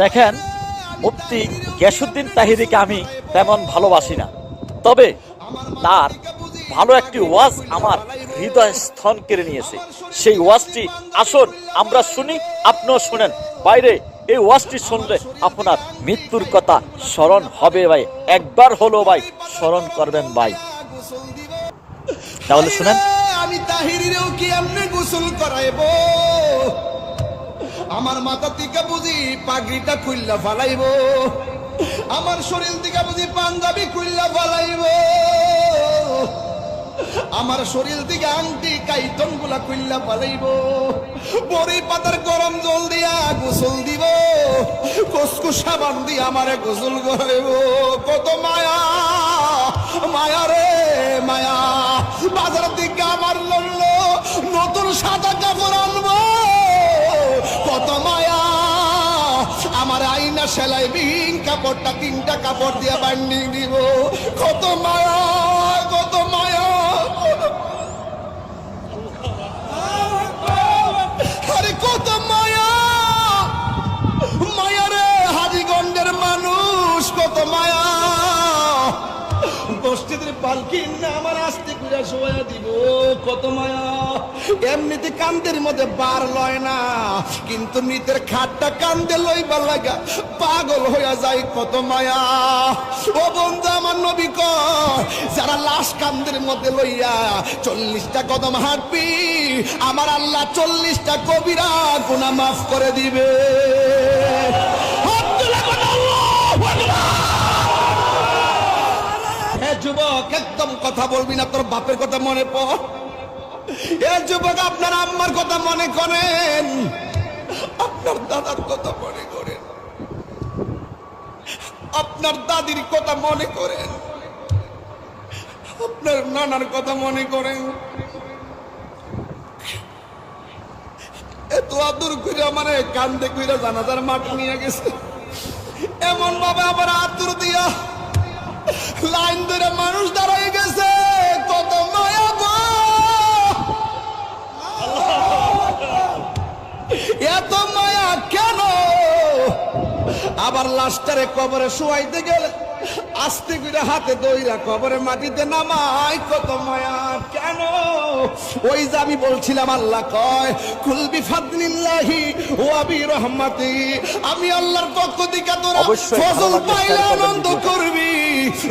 দেখেন, মুফতি গ্যাসুদ্দিন তাহিরিকে আমি তেমন ভালোবাসি না। তবে তার ভালো একটি ওয়াজ আমার হৃদয় স্থন কেড়ে নিয়েছে। সেই ওয়াজটি আসুন আমরা শুনি, আপনিও শুনেন। বাইরে এই ওয়াজটি শুনলে আপনার মৃত্যুর কথা স্মরণ হবে ভাই। একবার হলো ভাই স্মরণ করবেন ভাই। তাহলে শুনেন। আমি তাহিরিরেও কি এমনি গোসল করাইব? আমার মাথা থেকে বুঝি পাগড়িটা খুললা ফালাইব। আমার শরীর থেকে বুঝি পাঞ্জাবি খুললা ফালাইব। আমার শরীর থেকে আংটি কাইতনগুলা খুললা ফালাইব। বড়ি পাতার গরম জল দিয়া গোসল দিব। কসকু সাবান দিয়ে আমারে গোসল করাইব। কত মায়া মায়া রে, মায়া। বাজার দিকে আমার আমার আইনা সেলাই বিহীন কাপড়টা তিনটা কাপড় দিয়ে বান্ডিং দিব। কত মায়া কত আমার আস্তে দিব। কত মায়া। এমনিতে মধ্যে বার লয় না। কিন্তু খাটটা পাগল হইয়া যায় কত মায়া। ও বন্ধু আমার নবী যারা লাশ কান্দের মধ্যে লইয়া চল্লিশটা কদম হাঁটবি আমার আল্লাহ চল্লিশটা কবিরা গুনাহ মাফ করে দিবে। কথা বলবি না, তোর বাপের কথা মনে পড়। আপনার আম্মার কথা মনে করেন। আপনার দাদার কথা মনে করেন। আপনার দাদির কথা মনে করেন। আপনার নানার কথা মনে করেন। এত মানে কান্দে কইরা জানাজার মাঠ নিয়ে গেছে। এমন ভাবে আবার আদর দিয়া লাইন ধরে মানুষ আবার লাস্টারে কবরে শুয়াইতে গেলে আস্তে করে হাতে দইরা কবরে মাটিতে নামাই কত মায়া। কেন? ওই যে আমি বলছিলাম আল্লাহ কয় কুলবি ফাদলিল্লাহি ওয়া বি রহমাতি আমি আল্লাহর পক্ষ থেকে তোরা ফজল পাইলে আনন্দ করবি।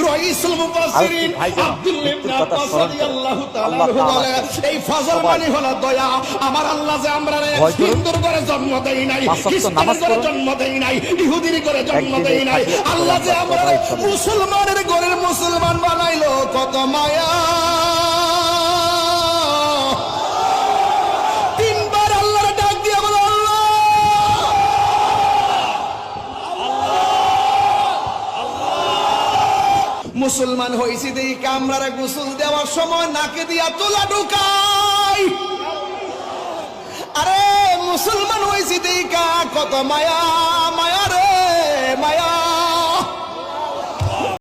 রইসুল মুফাসসিরিন আরেকটি ইবনে আব্বাস রাদিয়াল্লাহু তাআলা আল্লাহ আনহু বলে তাআলা এই মানে হলো দয়া। আমার আল্লাহ যে আমরা রে ভয় হিন্দুর করে জন্ম দেই নাই খ্রিস্টান জন্ম দেই নাই ইহুদির জন্ম দেই নাই। আল্লাহ যে আমরা। মুসলমানের ঘরের মুসলমান বানাইলো কত মায়া। মুসলমান হয়েছি, দেখি কামরারে গোসল দেওয়ার সময় নাকে দিয়া তোলা ঢুকাই। আরে মুসলমান হয়েছি কা, কত মায়া মায়া রে, মায়া।